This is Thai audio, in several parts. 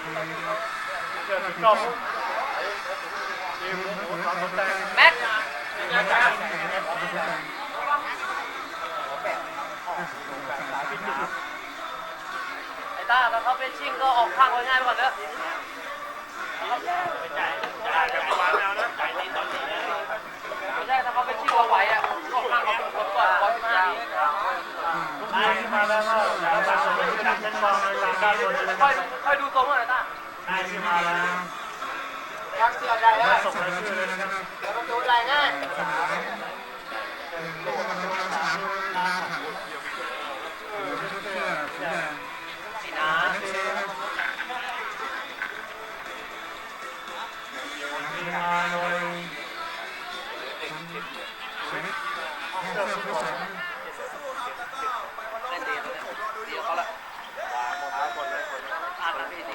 เกิดถึงจบทีมสองคนแดงแม็กไอ้ต้าถ้าเขาเป็นชิงก็ออกข้างเขาง่ายไปก่อนเด้อจ่ายแบบประมาณแล้วนะจ่ายในตอนนี้ไม่ใช่ถ้าเขาเป็นชิงเราไหวอะออกข้างเขาเป็นคนก่อนบอลมาทุกทีมาแล้วก็แล้วต่างคนต่างเล่นบอลเลยต่างการเล่นค่อยดูตร งหน่อยต้าได้ที่มาแล้วรักเสือใหญ่นะส่งรายชื่อเลยนะครับ แล้วประตูใหญ่ง่าย สีน้ มาโดยำเล่นดีเดี๋ยวเขาละอ่านไม่ดี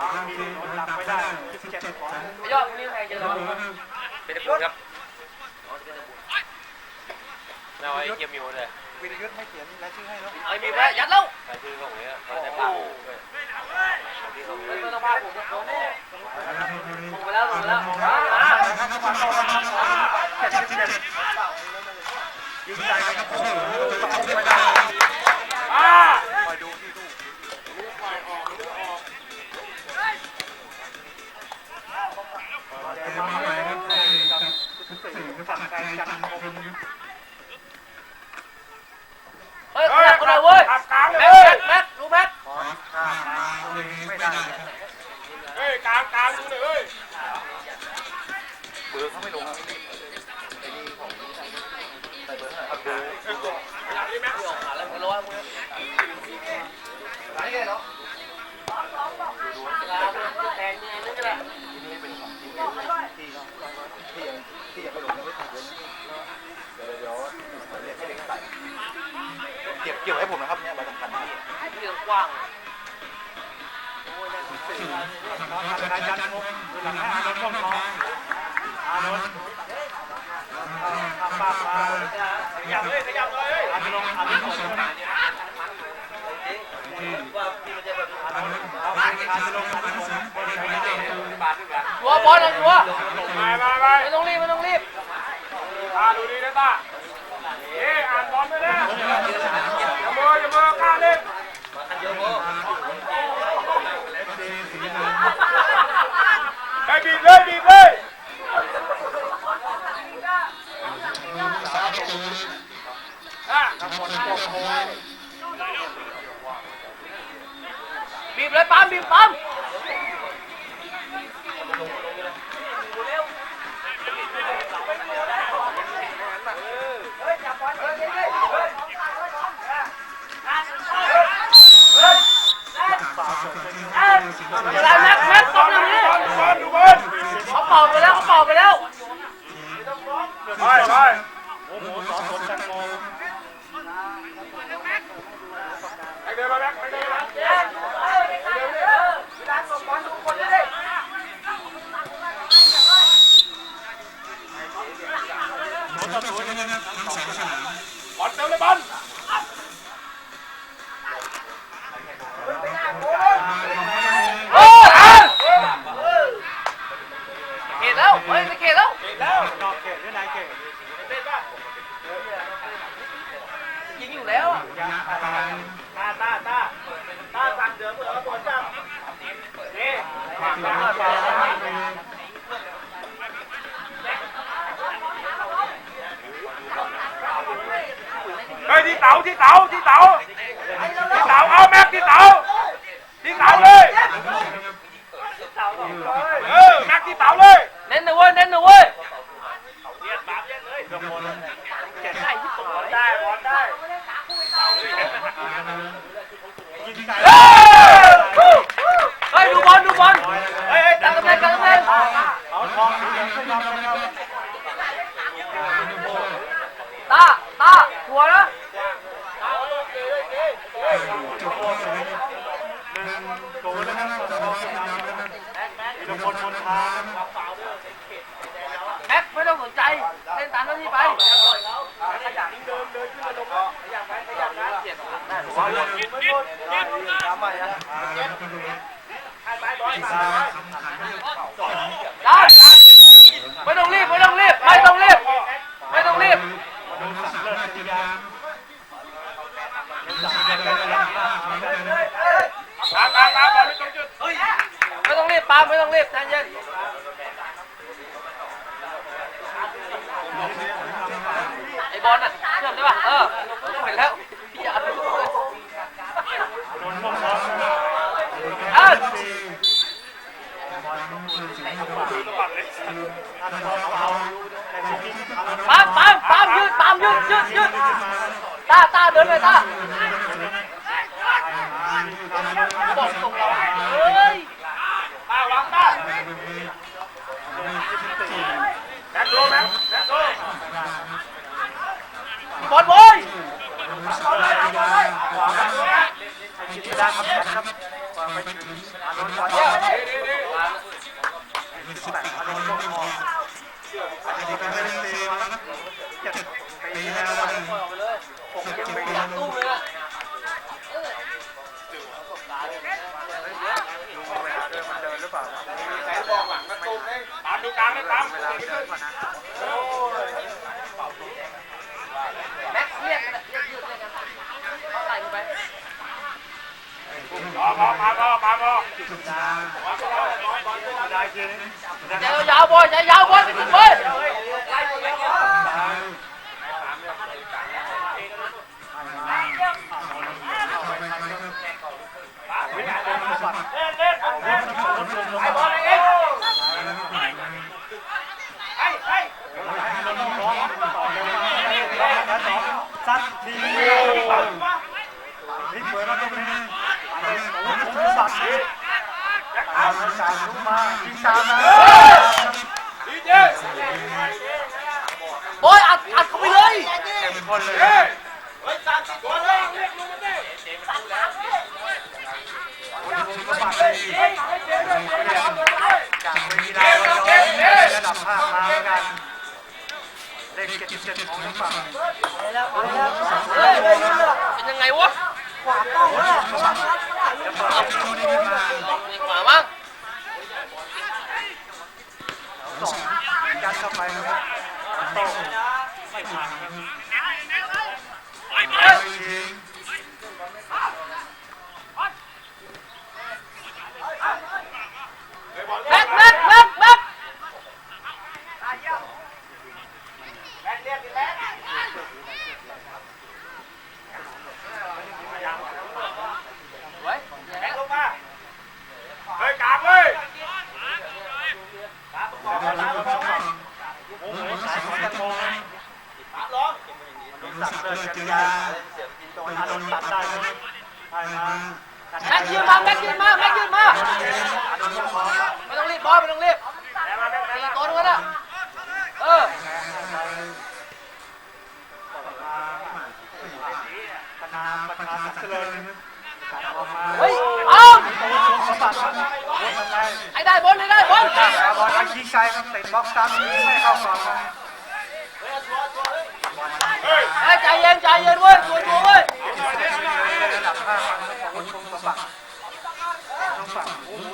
ประมาณนี้เดี๋ยวเราจะเดี๋ยวไม่ตายหมดเจอกันเองเนาะเนี่ยนี่สองคนแดงจากกิโลแปดสายพิจิตรอีกแบข้าเชิญชมสี่สิบสี่รายชื่อยังไม่างคนแดงปาตะพอแล้วบอลมีทุกคนมาบอลเลยแม็กอันนั้นต้องพร้อมนะเนี่ยอยู่กันเป็นปีกูด้วยหลังไปออกมาทีหลังไม่ได้สิบเจ็ดของไม่ยอดนี่ใครจอเราเป็นตะปูครับเราไอ้เกียมิวเลยวิทยุทธ์ให้เขียนรายชื่อให้แล้วไอ้มีแม่ยัดแล้วใส่ชื่อของเนี้ยเขาจะพาผมด้วยที่ของไม่เนี้ยต้องพาผมโดนแน่ลงไปแล้วลงไปแล้วมามาเจ็ดสิบเจ็ดยิงใจครับโอ้โหตกไม่ได้คอยดูที่ ฝั่ ว้างนายจันทร์คมหลังให้อานนท์ร่มทองอานนท์ข้ามป้ามาขยับเลยขยับเลยอานนท์อานนท์ว่าที่มันจะแบบอานนท์เอาไปอานนท์อานนท์หัวบอลนะหัวไปไปไปไม่ต้องรีบไม่ต้องรีบ ตาดูดีนะตาเอ๊อ่านบอลไปเลยอย่าเบออย่าเบอกล้าเล่นไปบีบเลยบีบเลยอะทั้งหมดโอ้โห บีบเลยปั๊มบีบปั๊ม เวลาแม็กแม็กต้องอย่างนี้ ดูบอลดูบอล เขาเป่าไปแล้วเขาเป่าไปแล้ว ไปไปโอ้โหสองคนแตงโมไปเดินมาแม็กไปเดินมา บอลเต็มเลยบอลโอ้เขตแล้วเฮ้ยไม่เขตแล้วแล้ว ที่เต๋าที่เต๋าที่เต๋าที่เต๋าเอาแม็กที่เต๋าที่เต๋าเลยเออแม็กที่เต๋าเลยเน้นนะเว้ยเน้นนะเว้ย ได้บอลได้บอลได้ยิงไกล เฮ้ยดูบอลดูบอล ลอยเลย โกนนะครับสนเขตดำนะครับมีทุกคนมนทา แม็กไม่ต้องสนใจเล่นตามหน้าที่ไปขยันเดินเดินขึ้นมาลงขยันไปขยันนะเจ็บหลังได้ผมว่าเล่นยืดยืดยืดทำใหม่นะไปบอลสามได้ไม่ต้องรีบไม่ต้องรีบไม่ต้องรีบไม่ต้องรีบ ดูสักเลิศจริงจัง ไม่ต้องรีบ ป้าไม่ต้องรีบใจเย็นไอ้บอลน่ะเชื่อมได้ป่ะเออเห็นแล้วพี่อาดนพวกบอลเออถ้าจะเอาเอาแต่จริงๆเอาปามปามปามยืดปามยืดยืดยืดตาตาเดินไปตา ตามดูกลางนะตามเวลาเดินก่อนนะแม็กเรียกเรียกยืดเลยกันเขาไหลไปได้คืนใจยาวบอยยาวบอยไปถึงบอย ไอ้บอลเองสัตว์ทีนี่เปิดแล้วก็ไม่ได้โอ้โหสัตว์นี่ตามายลุกมายิงตามมาบอยอัดอัดเข้าไปเลยเต็มคนเลยจากเวทีดาวระดับภาคมากันเลขเจ็ดเจ็ดของทั้งฝั่งเป็นยังไงวะจะเปิดที่นี่มาขวามั้ง สองยัดเข้าไปครับตกไม่ผ่านครับยิง แม็กแม็กแม็กแม็กไว้ โอ้โหสายของตะโกนลุกสักเลิศจังยาโดนอารมณ์ตัดได้ครับไปมา แม็กยืนมาแม็กยืนมาแม็กยืนมา อารมณ์ยังพอ ไม่ต้องรีบบอยไม่ต้องรีบตีตัวนึงนะเออ คณะประชาสักเลิศออกมา เฮ้ยเอา โอ้โหสมบัติครับโอ้ทำไง ให้ได้บอลให้ได้บอล บอลอันยิงไกลครับเตะบล็อกซ้ำยิงไม่เข้าก่อนครับเฮ้ยใจเย็นใจเย็นเว้ยตัวตัวเว้ยระดับห้าฝั่งของคุณคงสมบัติต้องฝั่งโอ้โห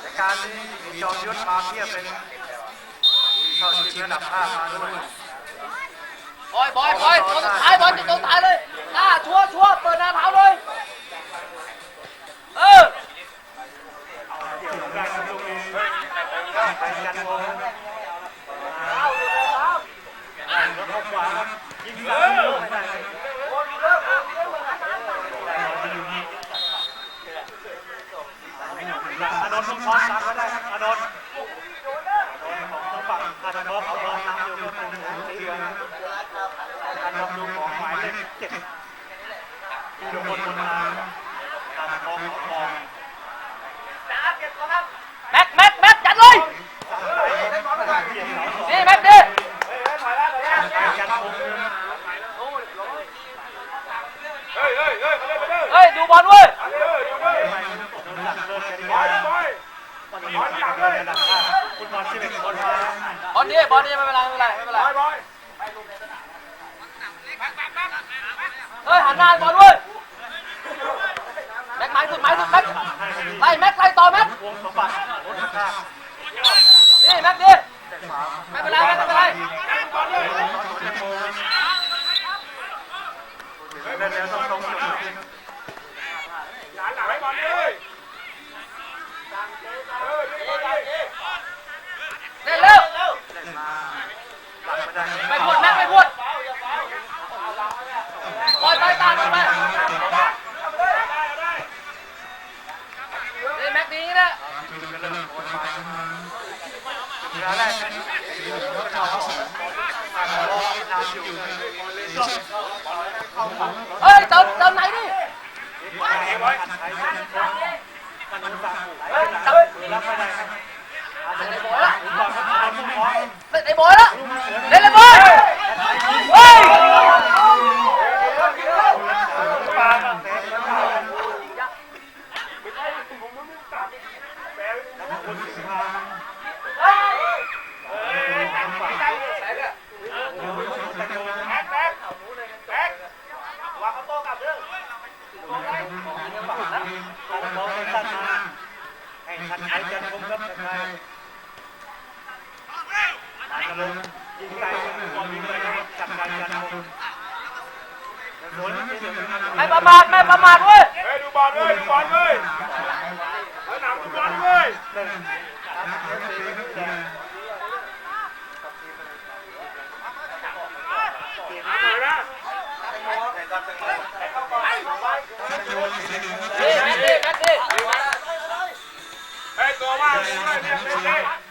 แต่การนี้มีจอมยุทธมาเทียบเป็นเข้าชิงระดับห้ามาด้วยบอยบอยบอยตัวสุดท้ายบอยตัวสุดท้ายเลยอ่าชัวร์ชัวร์เปิดหน้าเท้าเลย ไปกันวงแล้วเข้าขวายิงซ้ำไม่ได้อานนท์ต้องคอนตามก็ได้อานนท์ของทางฝั่งอาจารย์บอกเขาบอลนำอยู่ก็เป็นสีเหลืองการนำดูของหมายเลขเจ็ดที่โดนบนมาอาจารย์บอกเขาบอกแม็กแม็กแม็กจัดเลย นี่แม็กดิเฮ้ยเฮ้ยเฮ้ยบอลเว้ยโดนหลักเลิกกันดีกว่าตอนนี้บอลนมาบอลดีบอลดีไม่เป็นไรไม่เป็นไรไม่เป็นไรเฮ้ยหันหน้าบอลเว้ยแม็กไม้สุดไม้สุดแม็กไล่แม็กไล่ต่อแม็กนี่แม็กดี ไม่เป็นไรไม่เป็นไรเดินเร็วตรงๆเล่นเร็วหลักไม่ได้ไม่พูดแม็กไม่พูดปล่อยไปตามไปไปนี่แม็กดีนะ เวลาแรกนานอยู่ เฮ้ยเติมเติมไหนดิมันรู้จักเฮ้ยจับรับไม่ได้ครับ เล่นไอ้บอยละ ก่อนก็ทำมุ่งร้อย เล่นไอ้บอยละเล่นไอ้บอยเฮ้ย ปาเตะให้ทันไอจันทร์คงครับทันไอ ตายกันเลยยิงไกลยิงไกลจับการจันทร์คงโดนไม่เสียไม่ประมาทไม่ประมาทเว้ยหนึ่งครับเอฟซีแดงดีแม็กดีแม็กดีข้าวปล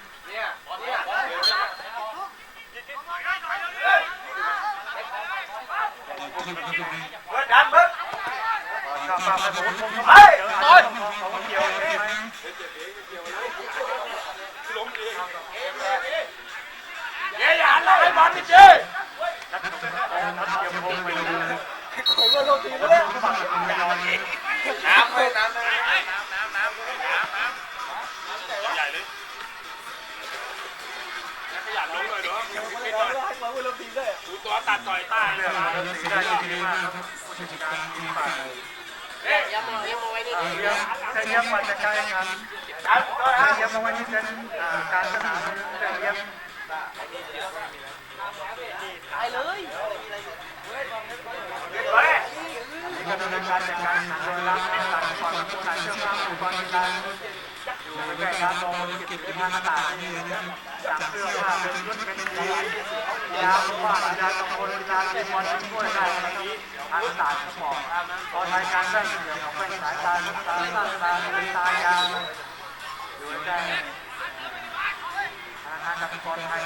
น้ำน้ำน้ำน้ำน้ำใหญ่เลยตัวตัดต่อยใต้เลยได้ดีมากครับผู้จัดการทีมฝ่ายเอ๊ะยังมายังมาไว้นี่เยี่ยมมาจากการงานเยี่ยมมาไว้ที่เป็นการสนามเยี่ยมตายเลยก็ดำเนินการจัดการโดยรับในต่างจังหวัดผู้นำเชื่อมข้ามอุปกรณ์การอยู่ใน แบบการลงเก็บที่ห้างต่างจากเสื้อผ้าเป็นรุ่นเป็นสียาวว่ากีฬาตะโกนกีฬาเตะบอลช่วยได้ในนี้ทางต่างสปอร์ตตอนรายการแว่นเสียงของแว่นสายตาตาตาตาเป็นตายาวอยู่ใกล้ทางการตะโกนไทย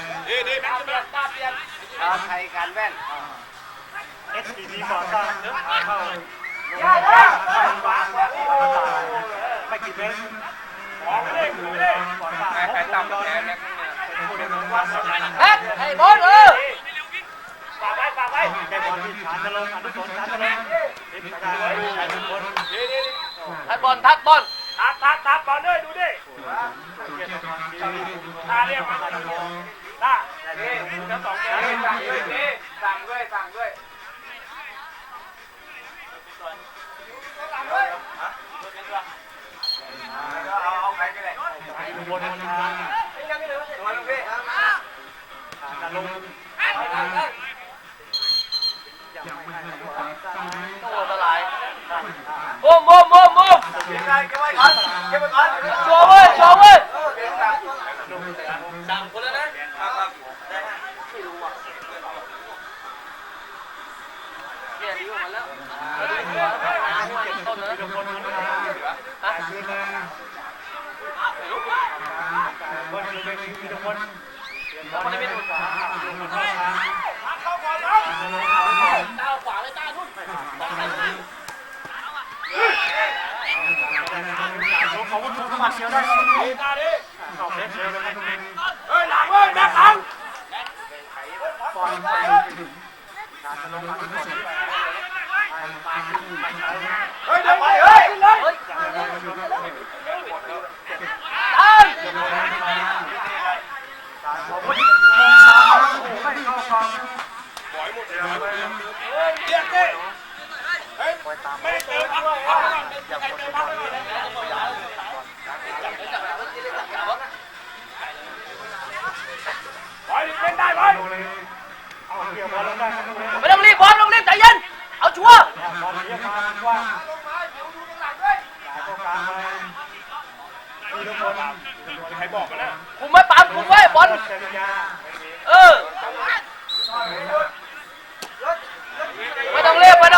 ตาเปลี่ยนตาเปลี่ยนไทยการแว่นเอสทีวีก่อสร้างเข้าได้เลยไม่กี่เมตร ไม่ได้ไม่ได้ก่อนตายใครต่ำแขนเนี่ยเป็นผู้เดินว่าสำคัญแม็กบอลเออฝากไว้ฝากไว้แกบอลที่ฐานจะลงฐานจะลงติดกระดาษใช้ทุกคนทัดบอลทัดบอลทับทับทับบอลด้วยดูดิเกียรติกรดีตาเรียกมาตาตาเฮ้ยทั้งสองคนสั่งด้วย ทุกคนทางมาลงพี่จะลง หมัดเชียวได้ครับตรงนี้สองเมตรเชียวเลยครับตรงนี้เฮ้ยหลังเว้ยแม็กหลังบอลไปถึงการจะลงหลังก่อนเฮ้ยเดี๋ยวไปเฮ้ยเลยโอ้ยมองตาไม่เข้ากองปล่อยหมดเลยเฮ้ยเรียกเต้ไม่ได้เติมครับอย่าไปเติมครับ ไม่ได้ไปเอาเกี่ยวบอลได้ไม่ต้องรีบบอลต้องรีบใจเย็น เอาชัวร์บอลเยอะมากว่าตรงกลางเลยมีทุกคนใครบอกมานะคุมไว้ปามคุมไว้บอลเออไม่ต้องเรียบไม่ต้อง